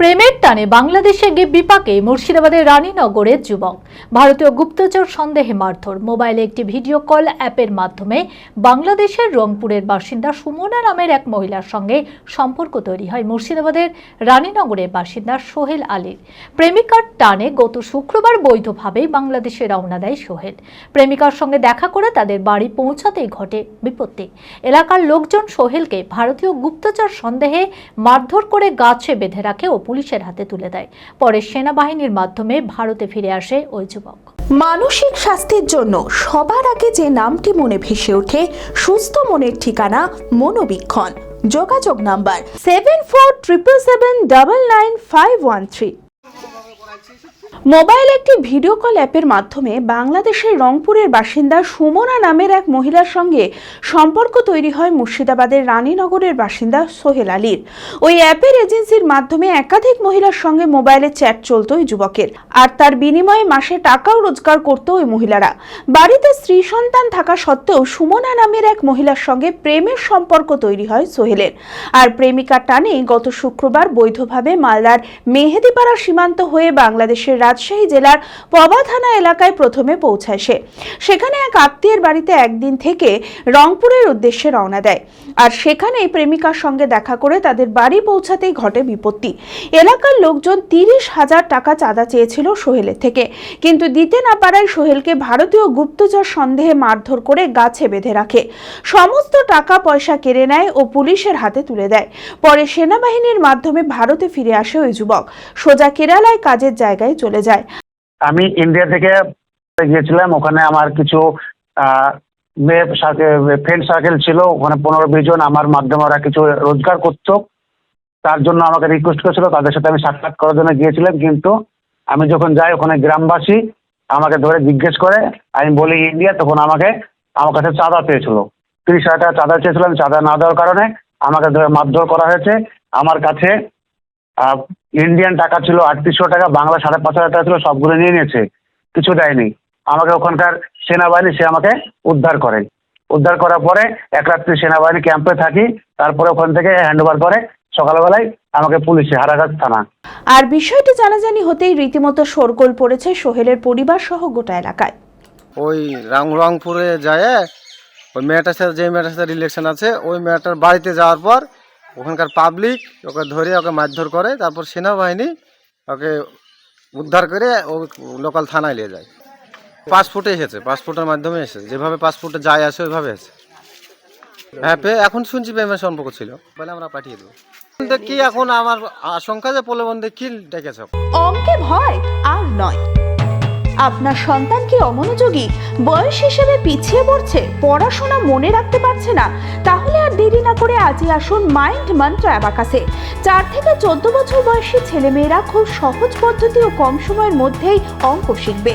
প্রেমের টানে বাংলাদেশে গিয়ে বিপাকে মুর্শিদাবাদের রানীনগরের যুবক। ভারতীয় গুপ্তচর সন্দেহে মারধর। মোবাইলে একটি ভিডিও কল অ্যাপের মাধ্যমে বাংলাদেশের রংপুরের বাসিন্দা সুমনা নামের এক মহিলার সঙ্গে সম্পর্ক তৈরি হয় মুর্শিদাবাদের রানীনগরের বাসিন্দা সোহেল আলীর। প্রেমিকার টানে গত শুক্রবার বৈধভাবেই বাংলাদেশে রওনা দেয় সোহেল। প্রেমিকার সঙ্গে দেখা করে তাদের বাড়ি পৌঁছাতেই ঘটে বিপত্তি। এলাকার লোকজন সোহেলকে ভারতীয় গুপ্তচর সন্দেহে মারধর করে গাছে বেঁধে রাখে ও পুলিশের হাতে তুলে দেয়। পরে সেনাবাহিনীর মাধ্যমে ভারতে ফিরে আসে ওই যুবক। মানসিক স্বাস্থ্যের জন্য সবার আগে যে নামটি মনে ভেসে ওঠে, সুস্থ মনের ঠিকানা মনোবীক্ষণ। যোগাযোগ number seven four triple seven double nine five one three mobile একটি ভিডিও কল অ্যাপের মাধ্যমে বাংলাদেশের রংপুরের বাসিন্দা সুমনা নামের এক মহিলার সঙ্গে সম্পর্ক তৈরি হয় মুর্শিদাবাদের রানীনগরের বাসিন্দা সোহেল আলীর। ওই অ্যাপের এজেন্সির মাধ্যমে একাধিক মহিলার সঙ্গে মোবাইলে চ্যাট চলত ওই যুবকের। আর তার বিনিময়ে মাসে টাকাও রোজগার করত ওই মহিলারা। বাড়িতে স্ত্রী সন্তান থাকা সত্ত্বেও সুমনা নামের এক মহিলার সঙ্গে প্রেমের সম্পর্ক তৈরি হয় সোহেলের। আর প্রেমিকা টানেই গত শুক্রবার বৈধভাবে মালদার মেহেদিপাড়া সীমান্ত হয়ে বাংলাদেশের রাজশাহী জেলার পবা থানা এলাকায় প্রথমে পৌঁছায় সে। সেখানে এক আত্মীয়ের বাড়িতে একদিন থেকে রংপুরের উদ্দেশ্যে রওনা দেয়। আর সেখানেই প্রেমিকার সঙ্গে দেখা করে তাদের বাড়ি পৌঁছাতেই ঘটে বিপত্তি। এলাকার লোকজন তিরিশ হাজার টাকা চাঁদা চেয়েছিল সোহেলের থেকে। কিন্তু দিতে না পারায় সোহেলকে ভারতীয় গুপ্তচর সন্দেহে মারধর করে গাছে বেঁধে রাখে। সমস্ত টাকা পয়সা কেড়ে নেয় ও পুলিশের হাতে তুলে দেয়। পরে সেনাবাহিনীর মাধ্যমে ভারতে ফিরে আসে ওই যুবক। সোজা কেরালায় কাজের জায়গায় চলে যায়। আমি ইন্ডিয়া থেকে গিয়েছিলাম, ওখানে আমার কিছু ফ্রেন্ড সার্কেল ছিল, ওখানে পনেরো বিশ জন, আমার মাধ্যমে ওরা কিছু রোজগার করতো। তার জন্য আমাকে রিকোয়েস্ট করেছিল, তাদের সাথে আমি সাক্ষাৎ করার জন্য গিয়েছিলাম, কিন্তু আমি যখন যাই ওখানে গ্রামবাসী আমাকে ধরে জিজ্ঞেস করে, আমি বলি ইন্ডিয়া তখন আমাকে, আমার কাছে চাঁদা চেয়েছিল। তিরিশ হাজার টাকা চাঁদা চেয়েছিলাম চাঁদা না দেওয়ার কারণে আমাকে ধরে মারধর করা হয়েছে। আমার কাছে ইন্ডিয়ান টাকা ছিল আটত্রিশশো টাকা বাংলা সাড়ে পাঁচ হাজার টাকা ছিল সবগুলো নিয়ে নিয়েছে। কিছু দেয়নি। আমাকে ওখানকার সেনাবাহিনী সে আমাকে উদ্ধার করে। উদ্ধার করার পরে এক রাত্রি সেনাবাহিনী ক্যাম্পে থাকি তারপরে ওখান থেকে হ্যান্ড ওভার করে সকালবেলায় আমাকে পুলিশে হারাঘাট থানা। আর বিষয়টি জানাজানি হতেই রীতিমতো শোরগোল পড়েছে সোহেলের পরিবার সহ গোটা এলাকায়। ওই রং রংপুরে যায় ওই মেয়েটার সাথে যে মেয়েটার সাথে রিলেশন আছে ওই মেয়েটার বাড়িতে যাওয়ার পর ওখানকার পাবলিক ওকে ধরে ওকে মারধর করে, তারপর সেনাবাহিনী ওকে উদ্ধার করে ও লোকাল থানায় নিয়ে যায়। পাসপোর্টে এসেছে পাসপোর্টের মাধ্যমে এসেছে। যেভাবে পাসপোর্টে যায় আসে, ওইভাবে এসেছে হ্যাঁ এখন শুনছি প্রেমের সম্পর্ক ছিল। বলে আমরা পাঠিয়ে দেবো। কি এখন আমার আশঙ্কা যে প্রলোভন কি ডেকেছে? অঙ্কে ভয় আর নয়। আপনার সন্তান কি অমনোযোগী? বয়স হিসেবে পিছিয়ে পড়ছে, পড়াশোনা মনে রাখতে পারছে না, তাহলে দেরি না করে আজই আসুন মাইন্ড মন্ত্র অ্যাবাকাসে চার থেকে চোদ্দ বছর বয়সী ছেলেমেয়েরা খুব সহজ পদ্ধতি ও কম সময়ের মধ্যেই অঙ্ক শিখবে।